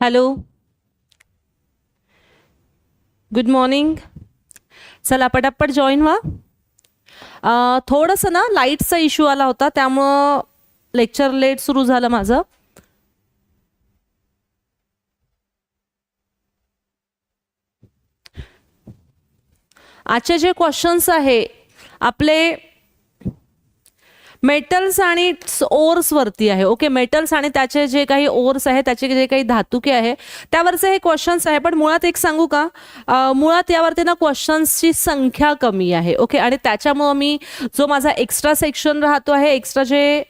Hello good morning चला पटापट join व्हा. थोडंसं ना लाईटचा इश्यू आला होता त्यामुळं लेक्चर लेट सुरू झालं माझं. आजचे जे क्वेश्चन्स आहे आपले मेटल्स आणि ओर्स वरती आहे. ओके मेटल्स आणि त्याचे जे काही ओर्स आहे त्याचे जे काही धातुके आहे त्यावरचे हे क्वेश्चन्स आहे. पण मुळात एक सांगू का? मुळात यावरती ना क्वेश्चन्सची संख्या कमी आहे. ओके आणि त्याच्यामुळं मी जो माझा एक्स्ट्रा सेक्शन राहतो आहे एक्स्ट्रा जे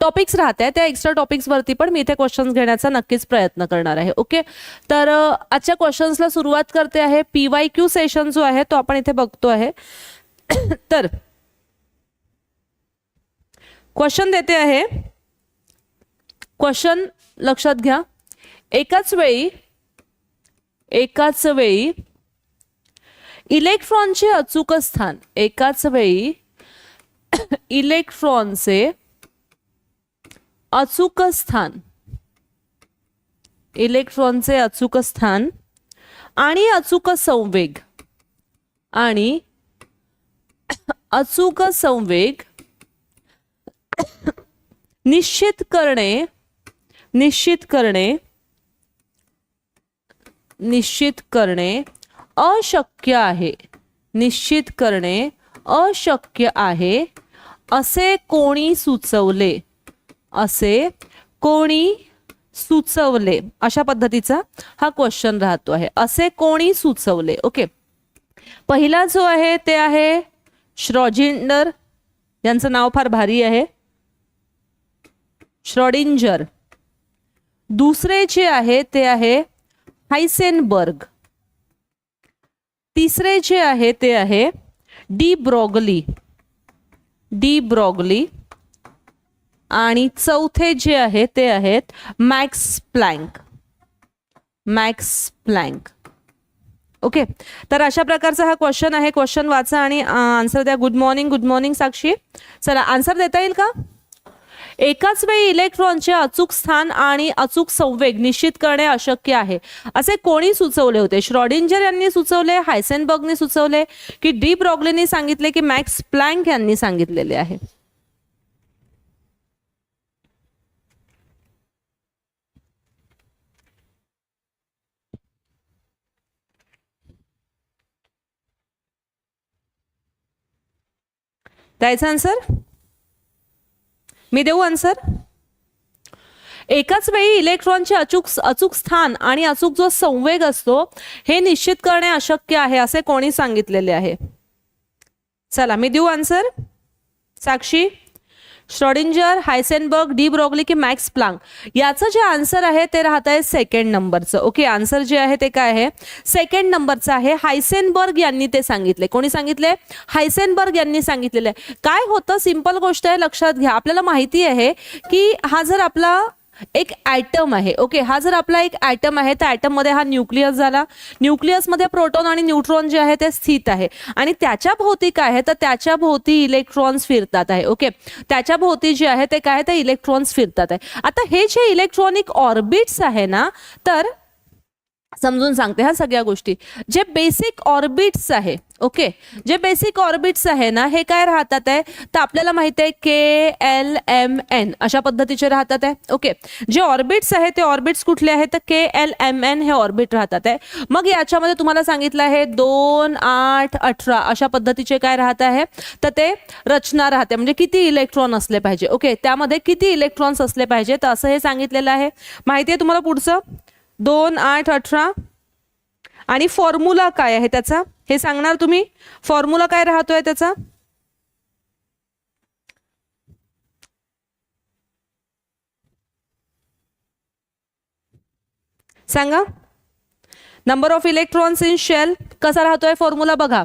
टॉपिक्स राहत आहे त्या एक्स्ट्रा टॉपिक्सवरती पण मी इथे क्वेश्चन्स घेण्याचा नक्कीच प्रयत्न करणार आहे. ओके तर आजच्या क्वेश्चन्सला सुरुवात करते आहे. पी वाय क्यू सेशन जो आहे तो आपण इथे बघतो आहे. तर क्वेश्चन देते आहे. क्वेश्चन लक्षात घ्या. एकाच वेळी एकाच वेळी इलेक्ट्रॉनचे अचूक स्थान एकाच वेळी इलेक्ट्रॉनचे अचूक स्थान इलेक्ट्रॉनचे अचूक स्थान आणि अचूक संवेग. आणि अचूक संवेग निश्चित करणे निश्चित करणे निश्चित करणे अशक्य आहे. निश्चित करणे अशक्य आहे. असे कोणी सुचवले? असे कोणी सुचवले? अशा पद्धतीचा हा क्वेश्चन राहतो आहे. असे कोणी सुचवले? ओके पहिला जो आहे ते आहे श्रॉजिंडर. यांचं नाव फार भारी आहे. श्रॉडिंजर. दुसरे जे आहे ते आहे हायसेनबर्ग. तिसरे जे आहे ते आहे डी ब्रॉगली. De Broglie. आणि चौथे जे आहे ते आहेत Max Planck. Max Planck. Okay. तर अशा प्रकारचा हा क्वेश्चन आहे. क्वेश्चन वाचा आणि आन्सर द्या. Good morning good morning Sakshi. चला आन्सर देता येईल का? एकाच वेळी इलेक्ट्रॉनचे अचूक स्थान आणि अचूक संवेग निश्चित करणे अशक्य आहे. असे कोणी सुचवले होते? श्रॉडिंजर यांनी सुचवले हायसेनबर्गने सुचवले की डी ब्रॉगलीनी सांगितले की मॅक्स प्लँक यांनी सांगितलेले आहे. द्यायचा आन्सर मी देऊ आन्सर एकाच वेळी इलेक्ट्रॉनचे अचूक अचूक स्थान आणि अचूक जो संवेग असतो हे निश्चित करणे अशक्य आहे असे कोणी सांगितलेले आहे. चला मी देऊ answer Sakshi? Schrodinger Heisenberg de Broglie की मॅक्स प्लांक याचं जे आन्सर आहे ते राहत आहे सेकंड नंबरचं. ओके आन्सर जे आहे ते काय आहे? सेकंड नंबरचं आहे. हायसेनबर्ग यांनी ते सांगितले. कोणी सांगितले? हायसेनबर्ग यांनी सांगितलेलं आहे. काय होतं? सिंपल गोष्ट आहे लक्षात घ्या. आपल्याला माहिती आहे की हा जर आपला एक ॲटम आहे. ओके हा जर आपला एक ॲटम आहे तर ॲटममध्ये हा न्यूक्लियस झाला. न्यूक्लियसमध्ये प्रोटॉन आणि न्यूट्रॉन जे आहे ते स्थित आहे. आणि त्याच्या भोवती काय आहे? तर त्याच्या भोवती इलेक्ट्रॉन्स फिरतात आहे. ओके त्याच्या भोवती जे आहे ते काय आहे? ते इलेक्ट्रॉन्स फिरतात आहे. आता हे जे इलेक्ट्रॉनिक ऑर्बिट्स आहे ना तर समजून सांगते ह्या सगळ्या गोष्टी. जे बेसिक ऑर्बिट्स आहे ओके जे बेसिक ऑर्बिट्स आहे ना हे काय राहतात आहे? तर आपल्याला माहिती आहे के एल एम एन अशा पद्धतीचे राहतात आहे ओके जे ऑर्बिट्स आहे ते ऑर्बिट्स कुठले आहेत? तर के एल एम एन हे ऑर्बिट राहतात आहे. मग याच्यामध्ये तुम्हाला सांगितलं आहे दोन आठ अठरा अशा पद्धतीचे काय राहत आहे? तर ते रचना राहते म्हणजे किती इलेक्ट्रॉन असले पाहिजे ओके त्यामध्ये किती इलेक्ट्रॉन्स असले पाहिजे तर असं हे सांगितलेलं आहे. माहिती आहे तुम्हाला पुढचं? दोन आठ अठरा. आणि फॉर्म्युला काय आहे त्याचा? हे सांगणार तुम्ही? फॉर्म्युला काय राहतोय त्याचा? सांगा. Number of electrons in shell कसा राहतोय फॉर्म्युला बघा.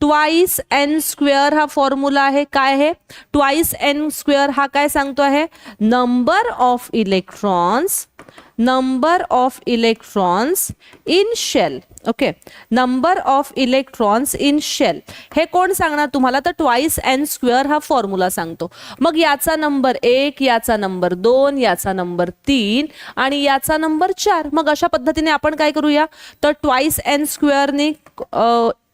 ट्वाईस एन स्क्वेअर हा फॉर्म्युला आहे. काय आहे? ट्वाईस एन स्क्वेअर हा काय सांगतो आहे? Number of electrons number of electrons in shell okay number of electrons in shell हे कोण सांगणार तुम्हाला? तर ट्वाईस एन स्क्वेअर हा फॉर्म्युला सांगतो. मग याचा नंबर एक याचा नंबर दोन याचा नंबर तीन आणि याचा नंबर चार. मग अशा पद्धतीने आपण काय करूया? तर ट्वाईस एन स्क्वेअरने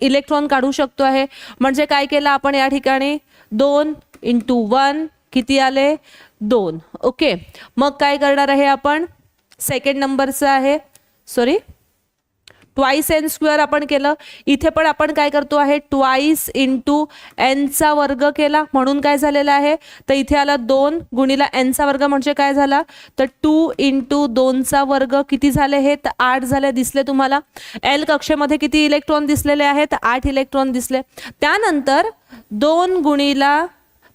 इलेक्ट्रॉन काढू शकतो आहे. म्हणजे काय केलं आपण या ठिकाणी? दोन इंटू वन किती आले? दोन. ओके मग काय करणार आहे आपण? सेकंड नंबरचं आहे. सॉरी ट्वाईस एन स्क्वेअर आपण केलं. इथे पण आपण काय करतो आहे? ट्वाईस इंटू एनचा वर्ग केला. म्हणून काय झालेला आहे? तर इथे आला दोन गुणीला एनचा वर्ग म्हणजे काय झाला? तर टू इंटू दोनचा वर्ग किती झाले हे? तर आठ झाले दिसले तुम्हाला. एल कक्षेमध्ये किती इलेक्ट्रॉन दिसलेले आहेत? आठ इलेक्ट्रॉन दिसले. त्यानंतर दोन गुणीला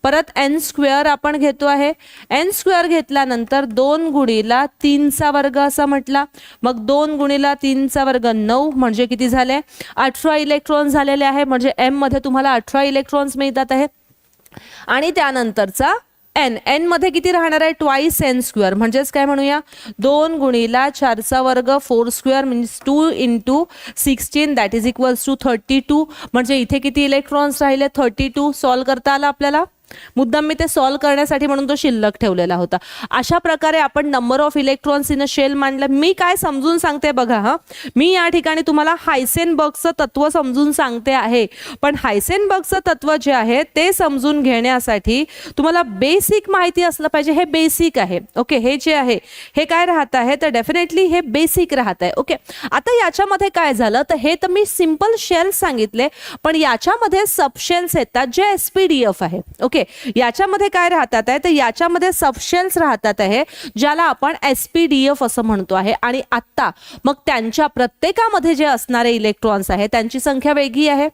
परत एन स्क्वेअर आपण घेतो आहे. एन स्क्वेअर घेतल्यानंतर दोन गुणीला तीनचा वर्ग असा म्हटला. मग दोन गुणीला तीनचा वर्ग नऊ म्हणजे किती झाले? अठरा इलेक्ट्रॉन झालेले आहे. म्हणजे एममध्ये तुम्हाला अठरा इलेक्ट्रॉन्स मिळतात आहे. आणि त्यानंतरचा एन एनमध्ये किती राहणार आहे? ट्वाईस एन स्क्वेअर म्हणजेच काय म्हणूया? दोन गुणीला चारचा वर्ग four square means two into sixteen that is equals to thirty two म्हणजे इथे किती इलेक्ट्रॉन्स राहिले? थर्टी टू सॉल्व करता आला आपल्याला? मुद्दाम मी ते सॉल्व करण्यासाठी म्हणून तो शिल्लक ठेवलेला होता. अशा प्रकारे आपण number of electrons in a shell मांडलं. मी काय समजून सांगते बघा हा. मी या ठिकाणी तुम्हाला हायसेनबर्गचं तत्व समजून सांगते आहे. पण हायसेनबर्गचं तत्व जे आहे ते समजून घेण्यासाठी तुम्हाला बेसिक माहिती असलं पाहिजे. हे बेसिक आहे. ओके हे जे आहे हे काय राहत आहे? तर डेफिनेटली हे बेसिक राहत आहे. ओके आता याच्यामध्ये काय झालं? तर हे तर मी सिंपल शेल्स सांगितले पण याच्यामध्ये सबशेल्स येतात जे एस पी डी एफ आहे. ओके याच्यामध्ये काय राहतात आहे? तर याच्यामध्ये सबशेल्स राहतात आहे ज्याला आपण एस पी डी एफ असं म्हणतो आहे. आणि आत्ता मग त्यांच्या प्रत्येकामध्ये जे असणारे इलेक्ट्रॉन्स आहे त्यांची संख्या वेगळी आहे.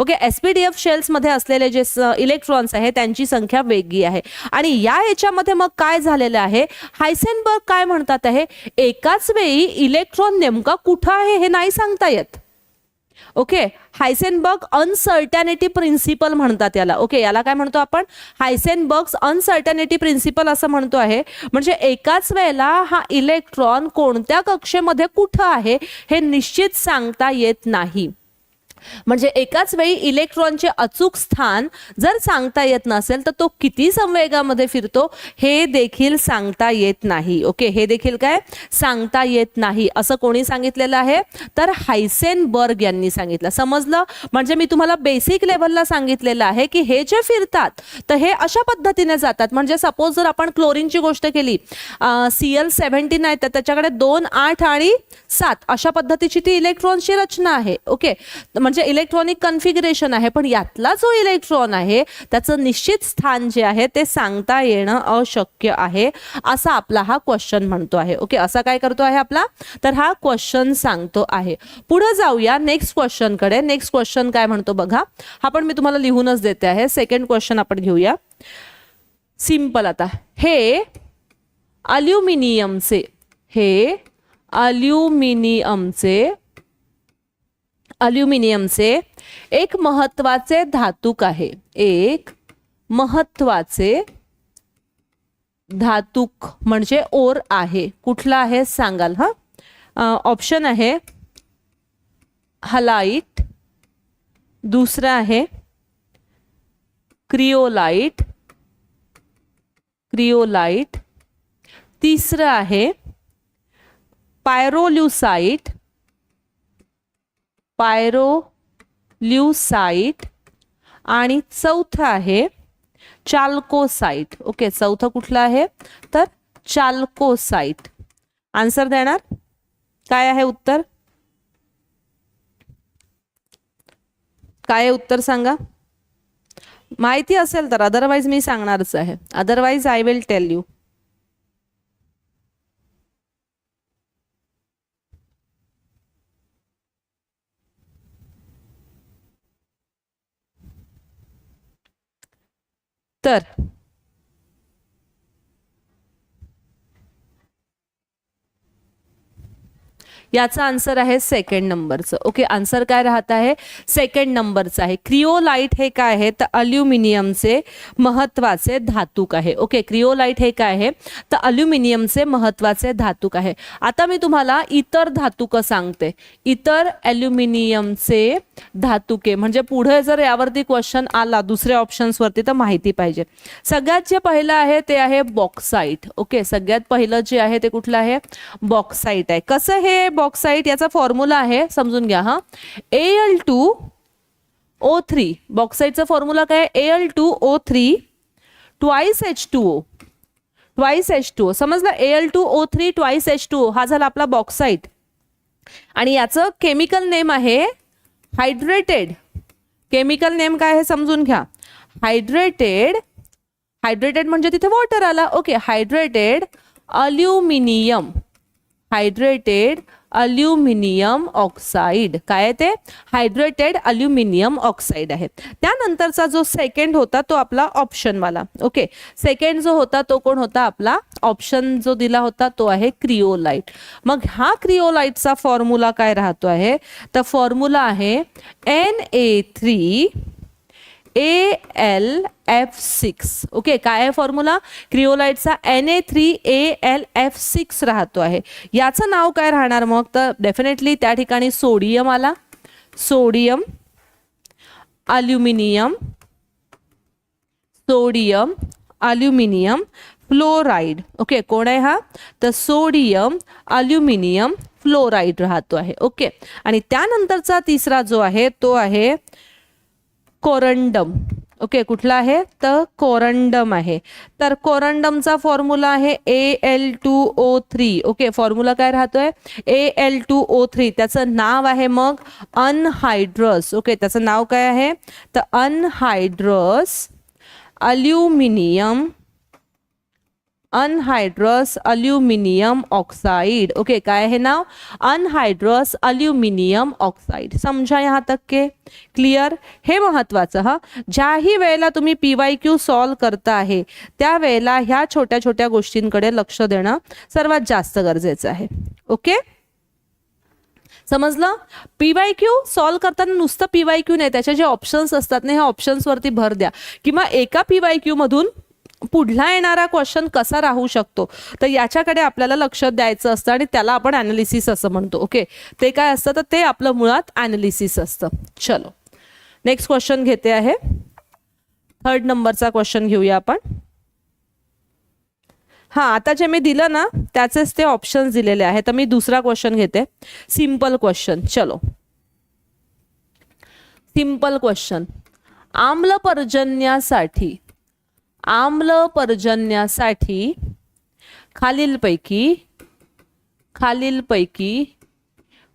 Okay s p d f शेल्समध्ये असलेले जे इलेक्ट्रॉन्स आहे त्यांची संख्या वेगळी आहे. आणि या याच्यामध्ये मग काय झालेलं आहे? हायसेनबर्ग काय म्हणतात आहे? एकाच वेळी इलेक्ट्रॉन नेमका कुठं आहे हे नाही सांगता येत. ओके हायसेनबर्ग अनसर्टॅनिटी प्रिन्सिपल म्हणतात याला. ओके याला काय म्हणतो आपण? हायसेनबर्ग्स अनसर्टॅनिटी प्रिन्सिपल असं म्हणतो आहे. म्हणजे एकाच वेळेला हा इलेक्ट्रॉन कोणत्या कक्षेमध्ये कुठं आहे हे निश्चित सांगता येत नाही. म्हणजे एकाच वेळी इलेक्ट्रॉनचे अचूक स्थान जर सांगता येत नसेल तर तो किती संवेगामध्ये फिरतो हे देखील सांगता येत नाही. ओके हे देखील काय? सांगता येत नाही. असं कोणी सांगितलेलं आहे? तर हायसेनबर्ग यांनी सांगितलं. समजलं? म्हणजे मी तुम्हाला बेसिक लेवलला सांगितलेलं आहे की हे जे फिरतात तर हे अशा पद्धतीने जातात. म्हणजे सपोज जर आपण क्लोरीनची गोष्ट केली सी एल सेव्हन्टीन आहे तर त्याच्याकडे दोन आठ आणि सात अशा पद्धतीची ती इलेक्ट्रॉनची रचना आहे. ओके म्हणजे इलेक्ट्रॉनिक कन्फिगरेशन आहे पण यातला जो इलेक्ट्रॉन आहे त्याचं निश्चित स्थान जे आहे ते सांगता येणं अशक्य आहे असा आपला हा क्वेश्चन म्हणतो आहे. ओके असा काय करतो आहे आपला? तर हा क्वेश्चन सांगतो आहे. पुढे जाऊया नेक्स्ट क्वेश्चनकडे नेक्स्ट क्वेश्चन काय म्हणतो बघा? हा पण मी तुम्हाला लिहूनच देते आहे. सेकंड क्वेश्चन आपण घेऊया. सिंपल आता. हे अल्युमिनियमचे हे अल्युमिनियमचे अल्युमिनियमचे एक महत्त्वाचे धातूक आहे. एक महत्त्वाचे धातूक म्हणजे ओर आहे. कुठला आहे सांगाल हा? ऑप्शन आहे हलाईट दुसरं आहे क्रिओलाइट क्रिओलाइट तिसरं आहे पायरोल्युसाइट पायरोल्युसाइट आणि चौथं आहे चाल्कोसाइट. ओके चौथं कुठलं आहे? तर चाल्कोसाइट. आन्सर देणार? काय आहे उत्तर? काय आहे उत्तर सांगा? माहिती असेल तर अदरवाईज मी सांगणारच आहे. Otherwise I will tell you तर याचा आन्सर आहे सेकंड नंबरचं ओके आन्सर काय राहत आहे? सेकंड नंबरचं आहे. क्रिओलाइट हे काय आहे? तर अल्युमिनियमचे महत्त्वाचे धातूक आहे. ओके क्रिओलाइट हे काय आहे? तर अल्युमिनियमचे महत्त्वाचे धातूक आहे. आता मी तुम्हाला इतर धातुकं सांगते. इतर अल्युमिनियमचे धातुके. म्हणजे पुढे जर यावरती क्वेश्चन आला दुसऱ्या ऑप्शन्सवरती तर माहिती पाहिजे. सगळ्यात जे पहिलं आहे ते आहे बॉक्साईट ओके सगळ्यात पहिलं जे आहे ते कुठलं आहे? बॉक्साईट आहे. कसं हे बॉक्साईट याचा फॉर्म्युला आहे समजून घ्या हा. A L two O three बॉक्साईटचा formula काय A L two O three twice H two O twice H two O समजलं? A L two O three twice H two O हा झाला आपला बॉक्साईट आणि याचं केमिकल नेम आहे hydrated chemical name काय आहे? समजून घ्या. हायड्रेटेड हायड्रेटेड म्हणजे तिथे वॉटर आला. Okay hydrated aluminium hydrated aluminium oxide. काय आहे ते? हायड्रेटेड अल्युमिनियम ऑक्साईड आहे. त्यानंतरचा जो सेकंड होता तो आपला ऑप्शनवाला ओके सेकंड जो होता तो कोण होता? आपला ऑप्शन जो दिला होता तो आहे क्रिओलाइट. मग हा क्रिओलाइटचा फॉर्म्युला काय राहतो आहे? तर फॉर्म्युला आहे N A three A L F six okay काय आहे formula क्रिओलाइटचा N A three A L F six राहतो आहे. याचं नाव काय राहणार मग? तर डेफिनेटली त्या ठिकाणी सोडियम आला. Sodium aluminium sodium aluminium fluoride okay कोण आहे हा? तर सोडियम अल्युमिनियम फ्लोराईड राहतो आहे. ओके आणि त्यानंतरचा तिसरा जो आहे तो आहे कोरंडम. ओके कुठला आहे? तर कोरंडम आहे. तर कोरंडमचा फॉर्म्युला आहे A L two O three okay formula काय राहतोय? A L two O three त्याचं नाव आहे मग अनहायड्रस. ओके त्याचं नाव काय आहे? तर anhydrous aluminium anhydrous aluminium oxide okay काय आहे नाव? अनहायड्रस अल्युमिनियम ऑक्साइड समजा यहाँ तक के? क्लिअर हे महत्वाचं हा. ज्याही वेळेला तुम्ही पी वाय क्यू सॉल्व करता आहे त्यावेळेला ह्या छोट्या छोट्या गोष्टींकडे लक्ष देणं सर्वात जास्त गरजेचं आहे. ओके समजलं? पी वाय क्यू सॉल्व करताना नुसतं पी वाय क्यू नाही. त्याचे जे ऑप्शन्स असतात ना ह्या ऑप्शन्सवरती भर द्या. किंवा एका पी वाय क्यू मधून पुढला येणारा क्वेश्चन कसा राहू शकतो? तर याच्याकडे आपल्याला लक्ष द्यायचं असतं आणि त्याला आपण अनालिसिस असं म्हणतो. ओके ते काय असतं? तर ते आपलं मुळात अनालिसिस असतं. चलो. नेक्स्ट क्वेश्चन घेते आहे. थर्ड नंबरचा क्वेश्चन घेऊया आपण. हां आता जे मी दिलं ना त्याचेच ते ऑप्शन्स दिलेले आहेत. तर मी दुसरा क्वेश्चन घेते. सिंपल क्वेश्चन चलो. सिंपल क्वेश्चन आम्ल पर्जन्यासाठी आम्ल पर्जन्यासाठी खालीलपैकी खालीलपैकी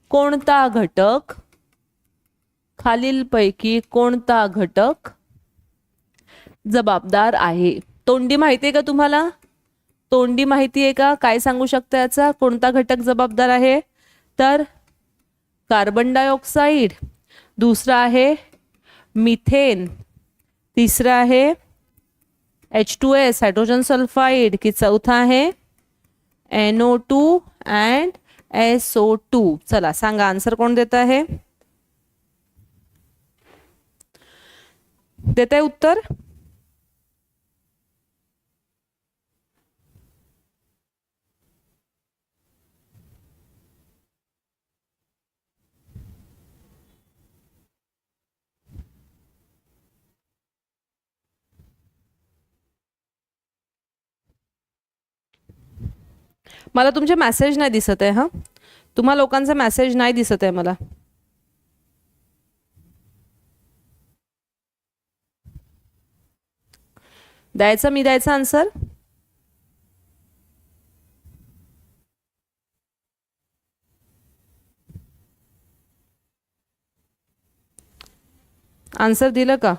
कोणता घटक खालीलपैकी कोणता घटक जबाबदार आहे? तोंडी माहिती आहे का तुम्हाला? तोंडी माहिती आहे का? काय सांगू शकता याचा? कोणता घटक जबाबदार आहे? तर कार्बन डायऑक्साईड. दुसरा आहे मिथेन. तिसरा आहे H two S hydrogen sulphide की चौथा है N O two and S O two चला, सांगा आंसर कोण देता है? देत आहे उत्तर? मला तुमचे मेसेज नाही दिसत आहे हां? तुम्हा लोकांचा मेसेज नाही दिसत आहे मला. द्यायचा मी द्यायचा आन्सर आन्सर दिलं का?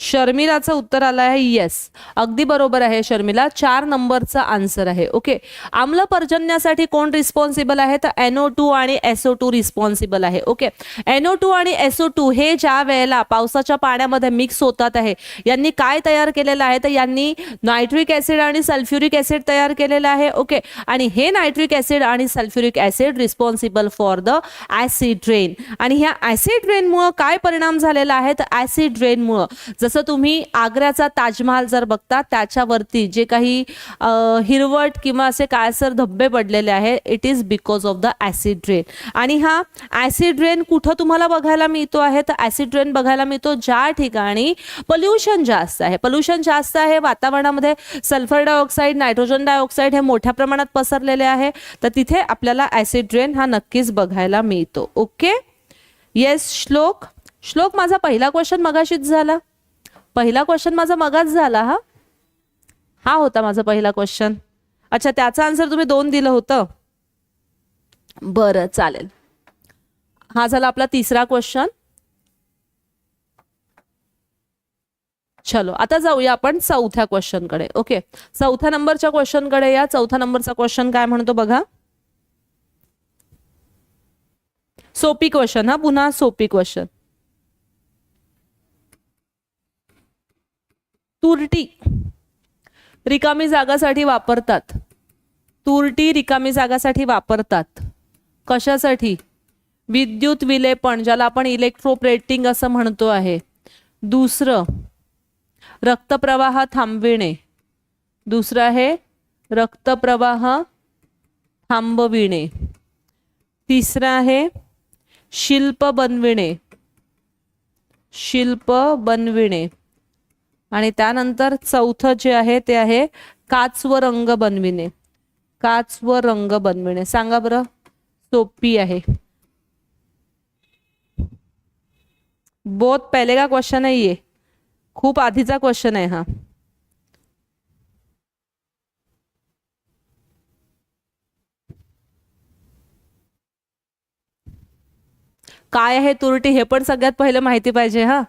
शर्मिलाचं उत्तर आलं आहे येस अगदी बरोबर आहे शर्मिला. चार नंबरचा आन्सर आहे. ओके आम्ल पर्जन्यासाठी कोण रिस्पॉन्सिबल आहे? तर एनओ टू आणि एसओ टू रिस्पॉन्सिबल आहे. ओके एनओ टू आणि एसओ टू हे ज्या वेळेला पावसाच्या पाण्यामध्ये मिक्स होतात आहे यांनी काय तयार केलेलं आहे? तर यांनी नायट्रिक ऍसिड आणि सल्फ्युरिक ऍसिड तयार केलेलं आहे. ओके आणि हे नायट्रिक ऍसिड आणि sulphuric acid responsible for the acid rain आणि ह्या ऍसिड रेनमुळं काय परिणाम झालेला आहे? तर ऍसिड रेनमुळं जसं तुम्ही आग्र्याचा ताजमहाल जर बघता त्याच्यावरती जे काही हिरवट किंवा असे काळसर धब्बे पडलेले आहे it is because of the acid rain आणि हा ॲसिड रेन कुठं तुम्हाला बघायला मिळतो आहे? तर ॲसिड रेन बघायला मिळतो ज्या ठिकाणी पल्युशन जास्त आहे. पल्युशन जास्त आहे वातावरणामध्ये सल्फर डायऑक्साईड नायट्रोजन डायऑक्साईड हे मोठ्या प्रमाणात पसरलेले आहे. तर तिथे आपल्याला ॲसिड रेन हा नक्कीच बघायला मिळतो. ओके येस श्लोक? श्लोक माझा पहिला क्वेश्चन मगाशीच झाला. पहिला क्वेश्चन माझा मगाच झाला हा? हा होता माझा पहिला क्वेश्चन अच्छा त्याचा आन्सर तुम्ही दोन दिलं होतं. बरं चालेल. हा झाला आपला तिसरा क्वेश्चन चलो आता जाऊया आपण चौथ्या क्वेश्चनकडे ओके चौथ्या नंबरच्या क्वेश्चनकडे या. चौथ्या नंबरचा क्वेश्चन काय म्हणतो बघा? सोपी क्वेश्चन हा? पुन्हा सोपी क्वेश्चन तुरटी. रिकामी जागासाठी वापरतात. तुरटी रिकामी जागासाठी वापरतात. कशासाठी? विद्युत विलेपण ज्याला आपण इलेक्ट्रोप्रेटिंग असं म्हणतो आहे. दुसरं रक्तप्रवाह थांबविणे. दुसरं आहे रक्तप्रवाह थांबविणे. तिसरं आहे शिल्प बनविणे. शिल्प बनविणे. आणि त्यानंतर चौथं जे आहे ते आहे काच व रंग बनविणे. काच व रंग बनविणे. सांगा बरं. सोपी आहे. बहुत पहले का क्वेश्चन है ये खूप आधीचा क्वेश्चन आहे हा. काय आहे तुरटी? हे पण सगळ्यात पहिले माहिती पाहिजे हा.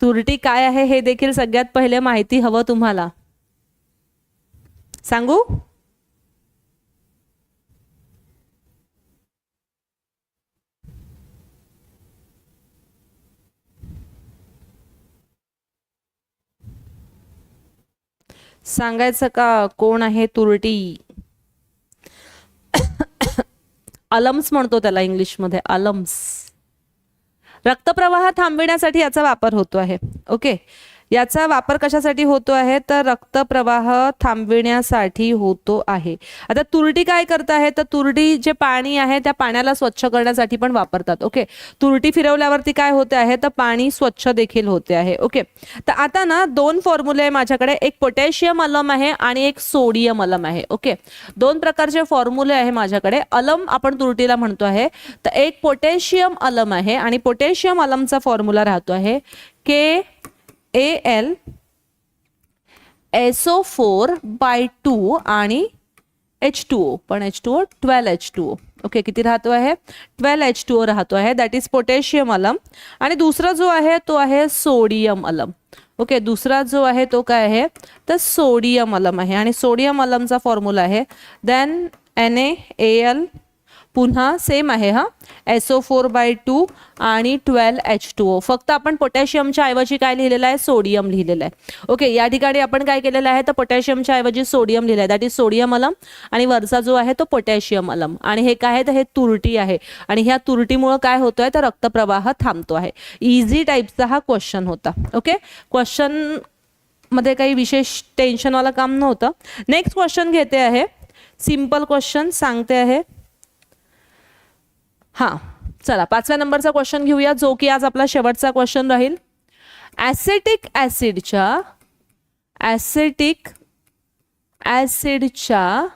तुरटी काय आहे हे देखील सगळ्यात पहिले माहिती हवं तुम्हाला. सांगू? सांगायचं का कोण आहे तुरटी? अलम्स म्हणतो त्याला इंग्लिशमध्ये अलम्स. रक्तप्रवाह थांबविण्यासाठी याचा वापर होतो आहे. ओके याचा वापर कशासाठी होतो आहे? तर रक्तप्रवाह थांबविण्यासाठी होतो आहे. आता तुरटी काय करत आहे? तर तुरटी जे पाणी आहे त्या पाण्याला स्वच्छ करण्यासाठी पण वापरतात. ओके? तुरटी फिरवल्यावरती काय होते आहे? तर पाणी स्वच्छ देखील होते आहे. ओके? तर आता ना दोन फॉर्म्युले आहे माझ्याकडे. एक पोटॅशियम अलम आहे आणि एक सोडियम अलम आहे. ओके? दोन प्रकारचे फॉर्म्युले आहे माझ्याकडे. अलम आपण तुरटीला म्हणतो आहे. तर एक पोटॅशियम अलम आहे आणि पोटॅशियम अलमचा फॉर्म्युला राहतो आहे. K A L SO four by two आणि एच टू ओ पण H two O twelve H two O okay किती राहतो आहे? ट्वेल्व एच टू ओ राहतो आहे. दॅट इज पोटॅशियम अलम आणि दुसरा जो आहे तो आहे सोडियम अलम ओके दुसरा जो आहे तो काय आहे? तर सोडियम अलम आहे. आणि सोडियम अलमचा फॉर्म्युला आहे. देन एन ए एल पुन्हा सेम आहे हा. S O four by two आणि ट्वेल्व एच टू ओ फक्त आपण पोटॅशियमच्या ऐवजी काय लिहिलेलं आहे? सोडियम लिहिलेलं आहे. ओके या ठिकाणी आपण काय केलेलं आहे? तर पोटॅशियमच्या ऐवजी सोडियम लिहिलं आहे. दॅट इज सोडियम अलम आणि वरचा जो आहे तो पोटॅशियम अलम आणि हे काय आहे? तर हे तुरटी आहे. आणि ह्या तुरटीमुळं काय होतोय? तर रक्तप्रवाह थांबतो आहे. इझी टाईपचा हा क्वेश्चन होता. ओके क्वेश्चनमध्ये काही विशेष टेन्शनवालं काम नव्हतं. नेक्स्ट क्वेश्चन घेते आहे. सिंपल क्वेश्चन सांगते आहे. हां चला पाचव्या नंबरचा क्वेश्चन घेऊया जो की आज आपला शेवटचा क्वेश्चन राहील. ॲसेटिक ॲसिडच्या ॲसेटिक ॲसिडच्या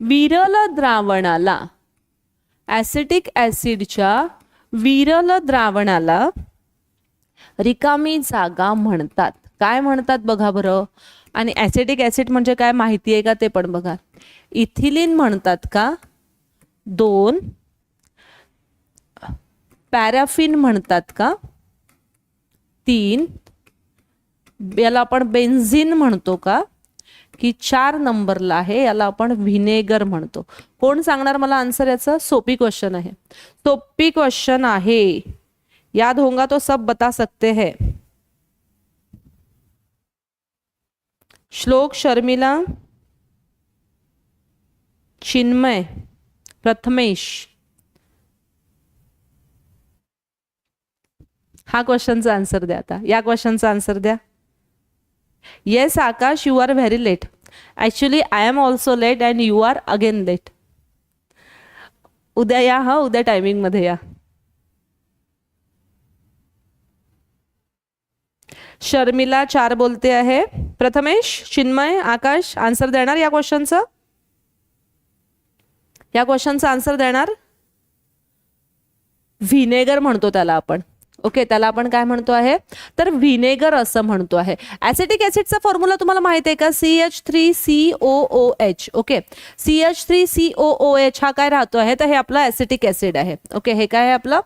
विरल द्रावणाला ॲसिटिक ॲसिडच्या विरल द्रावणाला रिकामी जागा म्हणतात. काय म्हणतात बघा बरं? आणि ॲसिटिक ॲसिड म्हणजे काय माहिती आहे का ते पण बघा. इथिलिन म्हणतात का? दोन पॅराफिन म्हणतात का? तीन. याला आपण बेन्झिन म्हणतो का? की चार नंबरला आहे याला आपण व्हिनेगर म्हणतो. कोण सांगणार मला आन्सर याचं? सोपी क्वेश्चन आहे. सोपी क्वेश्चन आहे. याद होगा तो सब बता सकते हैं. श्लोक शर्मिला चिन्मय प्रथमेश. हा क्वेश्चनचा आन्सर द्या आता. या क्वेश्चनचा आन्सर द्या. Yes Aakash you are very late actually I am also late and you are again late उद्या या हा उद्या टायमिंगमध्ये या. शर्मिला चार बोलते आहे. प्रथमेश चिन्मय आकाश आन्सर देणार या क्वेश्चनचं? या क्वेश्चनचा आन्सर देणार? व्हिनेगर म्हणतो त्याला आपण. ओके त्याला आपण काय म्हणतो आहे? तर व्हिनेगर असं म्हणतो आहे. ऍसिटिक ऍसिडचा फॉर्म्युला तुम्हाला माहिती आहे का? C H three C O O H okay? C H three C O O H हा काय राहतो आहे? तर हे आपलं ऍसिटिक ऍसिड आहे. ओके हे काय आहे आपलं?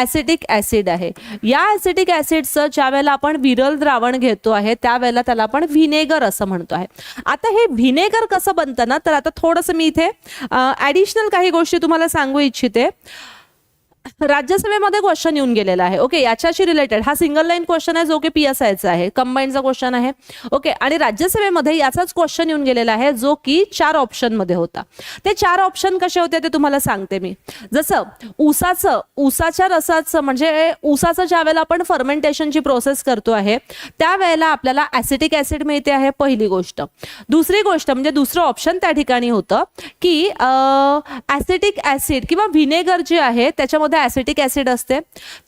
ऍसिटिक ऍसिड आहे. या ऍसिटिक ऍसिडचं ज्या वेळेला आपण विरल द्रावण घेतो आहे त्यावेळेला त्याला आपण व्हिनेगर असं म्हणतो आहे. आता हे व्हिनेगर कसं बनतं ना? तर आता थोडंसं मी इथे ॲडिशनल काही गोष्टी तुम्हाला सांगू इच्छिते. राज्यसभेमध्ये क्वेश्चन येऊन गेलेला आहे. ओके याच्याशी रिलेटेड हा सिंगल लाईन क्वेश्चन आहे जो की पी एस आयचा आहे. कंबाईनचा क्वेश्चन आहे. ओके आणि राज्यसभेमध्ये याचाच क्वेश्चन येऊन गेलेला आहे जो की चार ऑप्शनमध्ये होता. ते चार ऑप्शन कसे होते ते तुम्हाला सांगते मी. जसं ऊसाचं ऊसाच्या रसाचं म्हणजे ऊसाचं ज्या वेळेला आपण फर्मेंटेशनची प्रोसेस करतो आहे त्यावेळेला आपल्याला ऍसिटिक ऍसिड मिळते आहे पहिली गोष्ट. दुसरी गोष्ट म्हणजे दुसरं ऑप्शन त्या ठिकाणी होतं की ऍसिटिक ऍसिड किंवा व्हिनेगर जे आहे त्याच्यामध्ये त्यामध्ये ॲसिटिक ॲसिड असते.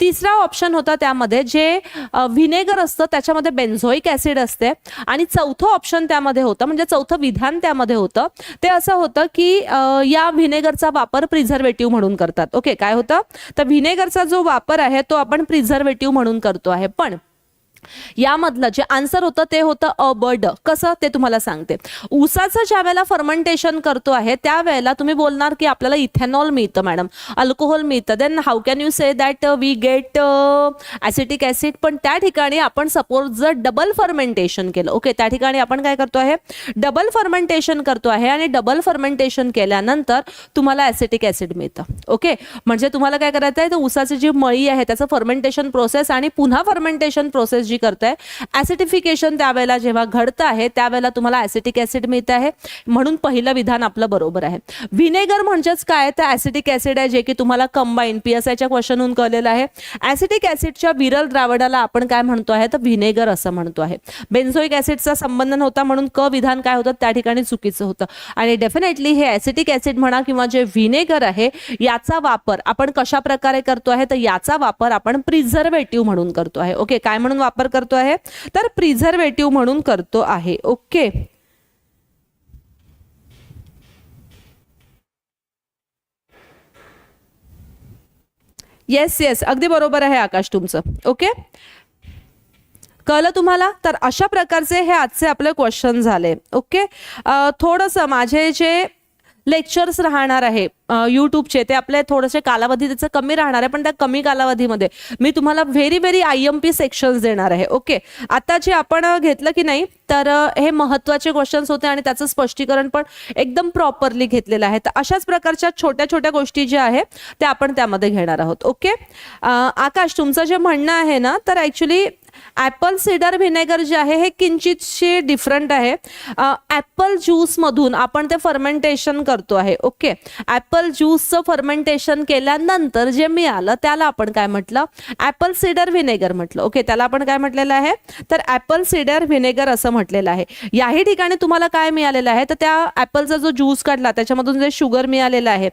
तिसरा ऑप्शन होता त्यामध्ये जे व्हिनेगर असतं त्याच्यामध्ये बेन्झोईक ॲसिड असते. आणि चौथं ऑप्शन त्यामध्ये होतं म्हणजे चौथं विधान त्यामध्ये होतं. ते असं होतं की या व्हिनेगरचा वापर प्रिझर्वेटिव्ह म्हणून करतात. ओके काय होतं? तर व्हिनेगरचा जो वापर आहे तो आपण प्रिझर्वेटिव्ह म्हणून करतो आहे. पण यामधलं जे आन्सर होतं ते होतं अ ब ड. कसं ते तुम्हाला सांगते. ऊसाचं ज्या वेळेला फर्मेंटेशन करतो आहे त्यावेळेला तुम्ही बोलणार की आपल्याला इथेनॉल मिळतं मॅडम अल्कोहोल मिळतं. Then how can you say that we get acetic acid पण त्या ठिकाणी आपण सपोज जर डबल फर्मेंटेशन केलं ओके त्या ठिकाणी आपण काय करतो आहे? डबल फर्मेंटेशन करतो आहे आणि डबल फर्मेंटेशन केल्यानंतर तुम्हाला ॲसिटिक ॲसिड मिळतं ओके म्हणजे तुम्हाला काय करायचं आहे तर ऊसाची जी मळी आहे त्याचं फर्मेंटेशन प्रोसेस आणि पुन्हा फर्मेंटेशन प्रोसेस जी करताय. ऍसिडिफिकेशन त्यावेळेला जेव्हा घडतं आहे त्यावेळेला तुम्हाला ऍसिटिक ऍसिड मिळत आहे. म्हणून पहिलं विधान आपलं बरोबर आहे. व्हिनेगर म्हणजेच काय तर ऍसिटिक ऍसिड आहे जे की तुम्हाला कंबाईन पी एस आयच्या क्वेश्चनहून कळलेलं आहे. ऍसिटिक ऍसिडच्या विरल द्रावणाला आपण काय म्हणतो आहे? तर व्हिनेगर असं म्हणतो आहे. बेन्झोईक ऍसिडचा संबंध नव्हता म्हणून क विधान काय होतं? त्या ठिकाणी चुकीचं होतं. आणि डेफिनेटली हे ऍसिटिक ऍसिड म्हणा किंवा जे व्हिनेगर आहे याचा वापर आपण कशा प्रकारे करतो आहे? तर याचा वापर आपण प्रिझर्वेटिव्ह म्हणून करतो आहे. ओके काय म्हणून वापर करतो आहे तर प्रिझर्वेटिव्ह म्हणून करतो आहे. ओके येस येस अगदी बरोबर आहे आकाश तुमचं. ओके कळलं तुम्हाला? तर अशा प्रकारचे हे आजचे आपले क्वेश्चन झाले. ओके थोडंसं माझे जे लेक्चर्स राहणार आहे. युट्यूबचे यूट्यूबचे ते आपले थोडेसे कालावधी त्याचं कमी राहणार आहे पण त्या कमी कालावधीमध्ये मी तुम्हाला very very I M P sections देणार आहे. ओके आता जे आपण घेतलं की नाही तर हे महत्त्वाचे क्वेश्चन्स होते आणि त्याचं स्पष्टीकरण पण एकदम प्रॉपरली घेतलेलं आहे. तर अशाच प्रकारच्या छोट्या छोट्या गोष्टी ज्या आहेत त्या आपण त्यामध्ये घेणार आहोत. ओके आकाश तुमचं जे म्हणणं आहे ना तर ॲक्च्युली ॲपल सिडर व्हिनेगर जे आहे हे किंचितशी डिफरंट आहे. ॲपल ज्यूसमधून आपण ते फर्मेंटेशन करतो आहे ओके? ॲपल ज्यूसचं फर्मेंटेशन केल्यानंतर जे मिळालं त्याला आपण काय म्हटलं? ॲपल सिडर व्हिनेगर म्हटलं ओके? त्याला आपण काय म्हटलेलं आहे? तर ॲपल सिडर व्हिनेगर असं म्हटलेलं आहे. याही ठिकाणी तुम्हाला काय मिळालेलं आहे? तर त्या ॲपलचा जो ज्यूस काढला त्याच्यामधून जे शुगर मिळालेलं आहे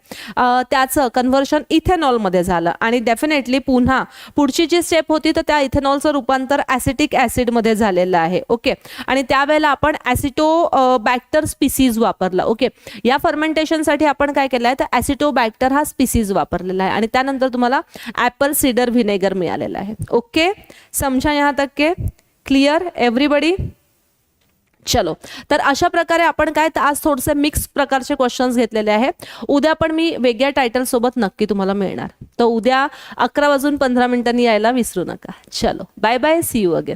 त्याचं कन्व्हर्शन इथेनॉलमध्ये झालं. आणि डेफिनेटली पुन्हा पुढची जी स्टेप होती तर त्या इथेनॉलचं रूपांतर ॲसिटिक ॲसिडमध्ये झालेलं आहे ओके? आणि त्यावेळेला आपण ॲसिटो बॅक्टर स्पिसीज वापरला ओके? या फर्मेंटेशनसाठी आपण काय केलं आहे तर ॲसिटो बॅक्टर हा स्पिसीज वापरलेला आहे. आणि त्यानंतर तुम्हाला ॲपल सिडर व्हिनेगर मिळालेला आहे ओके? समजा यहाँ तक के? क्लिअर? एव्हरीबडी चलो. तर अशा प्रकारे आपण काय तर आज थोडेसे मिक्स प्रकारचे क्वेश्चन्स घेतलेले आहे. उद्या पण मी वेगळ्या टायटल सोबत नक्की तुम्हाला मिळणार. तर उद्या अकरा वाजून पंधरा मिनिटांनी यायला विसरू नका. चलो. Bye bye see you again